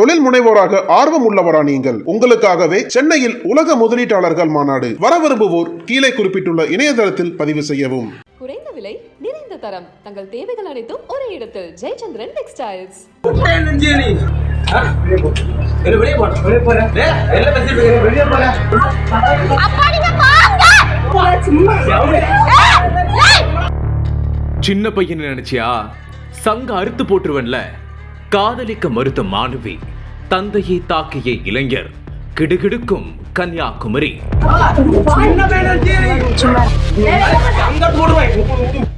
தொழில் முனைவோராக ஆர்வம் உள்ளவரா நீங்கள். உங்களுக்காகவே சென்னையில் உலக முதலீட்டாளர்கள் மாநாடு வர விரும்புவோர் கீழே குறிப்பிட்டுள்ள இணையதளத்தில் பதிவு செய்யவும். குறைந்த விலை நிறைந்த தரம். தங்கள் தேவைகள் அனைத்தும் ஒரே இடத்தில். ஜெயச்சந்திரன் டெக்ஸ்டைல்ஸ் சின்ன பையன் நினைச்சியா? சங்க அறுத்து போட்டுருவன்ல. காதலிக்க மறுத்த மாணவி தந்தையை தாக்கிய இளைஞர் கிடுகிடுக்கும் கன்னியாகுமரி.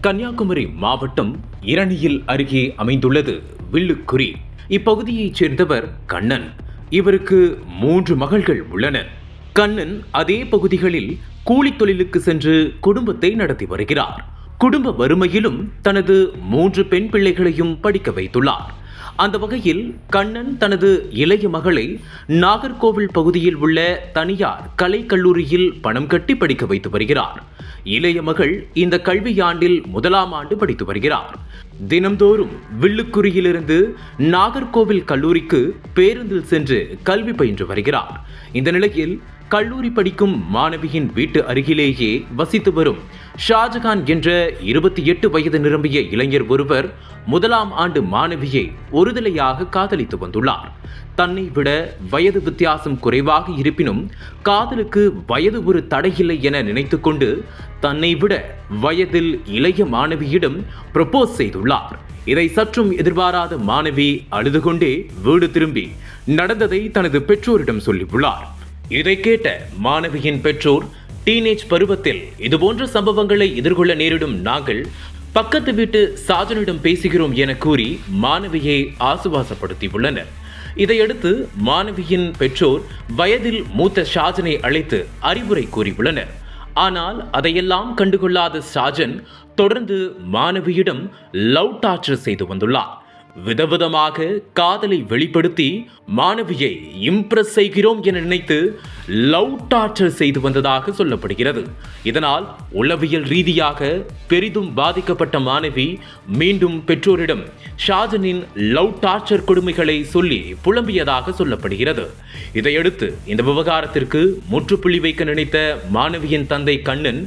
கன்னியாகுமரி மாவட்டம் இரணியில் அருகே அமைந்துள்ளது வில்லுக்குறி. இப்பகுதியைச் சேர்ந்தவர் கண்ணன். இவருக்கு மூன்று மகள்கள் உள்ளனர் கண்ணன் அதே பகுதிகளில் கூலித் தொழிலுக்கு சென்று குடும்பத்தை நடத்தி வருகிறார். குடும்ப வறுமையிலும் தனது மூன்று பெண் பிள்ளைகளையும் படிக்க வைத்துள்ளார். அந்த வகையில் கண்ணன் தனது இளைய மகளை நாகர்கோவில் பகுதியில் உள்ள தனியார் கலைக்கல்லூரியில் பணம் கட்டி படிக்க வைத்து வருகிறார். இளைய மகள் இந்த கல்வியாண்டில் முதலாம் ஆண்டு படித்து வருகிறார். தினம்தோறும் வில்லுக்குரியிலிருந்து நாகர்கோவில் கல்லூரிக்கு பேருந்தில் சென்று கல்வி பயின்று வருகிறார். இந்த நிலையில் கல்லூரி படிக்கும் மாணவியின் வீட்டு அருகிலேயே வசித்து வரும் ஷாஜகான் என்ற இருபத்தி எட்டு வயது நிரம்பிய இளைஞர் ஒருவர் முதலாம் ஆண்டு மாணவியை ஒருதலையாக காதலித்து வந்துள்ளார். தன்னை விட வயது வித்தியாசம் குறைவாக இருப்பினும் காதலுக்கு வயது ஒரு தடையில்லை என நினைத்துக்கொண்டு தன்னை விட வயதில் இளைய மாணவியிடம் ப்ரப்போஸ் செய்துள்ளார். இதை சற்றும் எதிர்பாராத மாணவி அழுது கொண்டே வீடு திரும்பி நடந்ததை தனது பெற்றோரிடம் சொல்லியுள்ளார். இதை கேட்ட மாணவியின் பெற்றோர் டீனேஜ் பருவத்தில் இதுபோன்ற சம்பவங்களை எதிர்கொள்ள நேரிடும் நாங்கள் பக்கத்து வீட்டு சாஜனிடம் பேசுகிறோம் என கூறி மாணவியை ஆசுவாசப்படுத்தியுள்ளனர். இதையடுத்து மாணவியின் பெற்றோர் வயதில் மூத்த ஷாஜனை அழைத்து அறிவுரை கூறியுள்ளனர். ஆனால் அதையெல்லாம் கண்டுகொள்ளாத ஷாஜன் தொடர்ந்து மாணவியிடம் லவ் டார்ச்சர் செய்து வந்துள்ளார். விதவிதமாக காதலை வெளிப்படுத்தி மாணவியை இம்ப்ரெஸ் செய்கிறோம் என நினைத்து லவ் டார்ச்சர் செய்து வந்ததாக சொல்லப்படுகிறது. இதனால் உளவியல் ரீதியாக பெரிதும் பாதிக்கப்பட்ட மாணவி மீண்டும் பெற்றோரிடம் ஷாஜனின் லவ் டார்ச்சர் கொடுமைகளை சொல்லி புலம்பியதாக சொல்லப்படுகிறது. இதையடுத்து இந்த விவகாரத்திற்கு முற்றுப்புள்ளி வைக்க நினைத்த மாணவியின் தந்தை கண்ணன்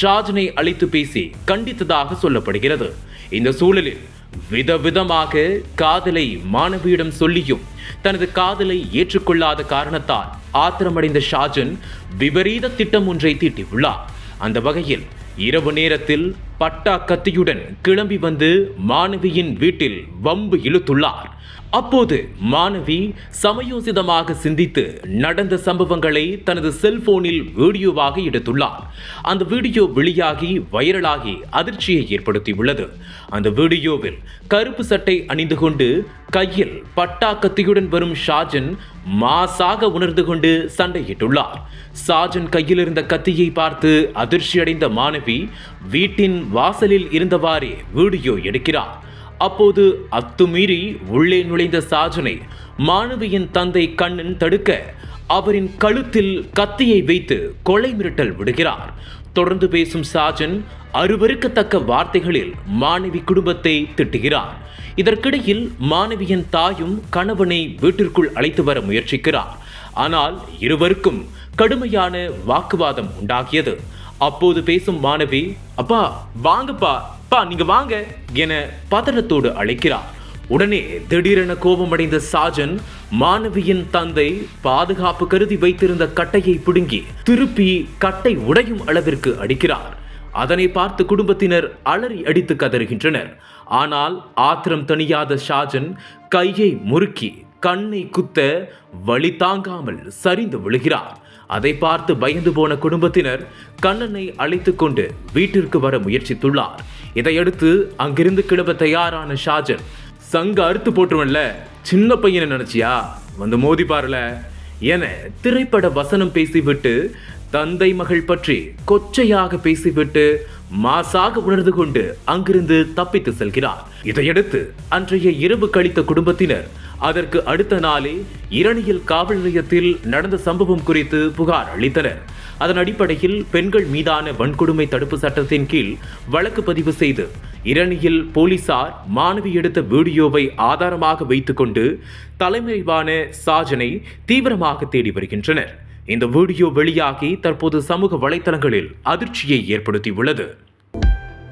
ஷாஜனை அழைத்து பேசி கண்டித்ததாக சொல்லப்படுகிறது. இந்த சூழலில் விதவிதமாக காதலை மாணவியிடம் சொல்லியும் தனது காதலை ஏற்றுக்கொள்ளாத காரணத்தால் ஆத்திரமடைந்த ஷாஜன் விபரீத திட்டம் ஒன்றை தீட்டியுள்ளார். அந்த வகையில் இரவு நேரத்தில் பட்டா கத்தியுடன் கிளம்பி வந்து மாணவியின் வீட்டில் வம்பு இழுத்துள்ளார். அப்போது மாணவி சமயோசிதமாக சிந்தித்து நடந்த சம்பவங்களை தனது செல்போனில் வீடியோவாக எடுத்துள்ளார். அந்த வீடியோ வெளியாகி வைரலாகி அதிர்ச்சியை ஏற்படுத்தியுள்ளது. அந்த வீடியோவில் கருப்பு சட்டை அணிந்து கொண்டு கையில் பட்டா கத்தியுடன் வரும் ஷாஜன் மாசாக உணர்ந்து கொண்டு சண்டையிட்டுள்ளார். ஷாஜன் கையில் இருந்த கத்தியை பார்த்து அதிர்ச்சியடைந்த மாணவி வீட்டின் வாசலில் இருந்தவாறே வீடியோ எடுக்கிறார். அப்போது அத்துமீறி உள்ளே நுழைந்த சாஜனை மாணவியின் தந்தை கண்ணன் தடுக்க அவரின் கழுத்தில் கத்தியை வைத்து கொலை மிரட்டல் விடுகிறார். தொடர்ந்து பேசும் சாஜன் அருவருக்கத்தக்க வார்த்தைகளில் மாணவி குடும்பத்தை திட்டுகிறார். இதற்கிடையில் மாணவியின் தாயும் கணவனை வீட்டிற்குள் அழைத்து வர முயற்சிக்கிறார். ஆனால் இருவருக்கும் கடுமையான வாக்குவாதம் உண்டாகியது. அப்போது பேசும் மாணவி அப்பா வாங்கப்பா பா நீங்க வாங்க என பதட்டத்தோடு அழைக்கிறார். உடனே திடீரென கோபமடைந்த சாஜன் மாணவியின் தந்தை பாதுகாப்பு கருதி வைத்திருந்த கட்டையை பிடுங்கி திருப்பி கட்டை உடையும் அளவிற்கு அடிக்கிறார். அதனை பார்த்து குடும்பத்தினர் அலறி அடித்து கதறுகின்றனர். ஆனால் ஆத்திரம் தணியாத ஷாஜன் கையை முறுக்கி கண்ணை குத்த வழி தாங்காமல் சரிந்து விழுகிறார். அதை பார்த்து பயந்து போன குடும்பத்தினர் கண்ணனை அழைத்து கொண்டு வீட்டிற்கு வர முயற்சித்துள்ளார். இதையடுத்து அங்கிருந்து கிளம்ப தயாரான ஷாஜன் சங்க அறுத்து போட்டுருவன்ல சின்ன பையனை நினைச்சியா? வந்து மோதி பாருல என திரைப்பட வசனம் பேசிவிட்டு தந்தை மகள் பற்றி கொச்சையாக பேசிவிட்டு மாசாக உணர்ந்து கொண்டு அங்கிருந்து தப்பித்து செல்கிறார். இதையடுத்து அன்றைய இரவு கழித்த குடும்பத்தினர் அதற்கு அடுத்த நாளே இரணியல் காவல் நிலையத்தில் நடந்த சம்பவம் குறித்து புகார் அளித்தனர். அதன் அடிப்படையில் பெண்கள் மீதான வன்கொடுமை தடுப்பு சட்டத்தின் கீழ் வழக்கு பதிவு செய்து இரணியில் போலீசார் மாணவி எடுத்த வீடியோவை ஆதாரமாக வைத்துக்கொண்டு தலைமறைவான சாஜனை தீவிரமாக தேடி வருகின்றனர். இந்த வீடியோ வெளியாகி தற்போது சமூக வலைத்தளங்களில் அதிர்ச்சியை ஏற்படுத்தியுள்ளது.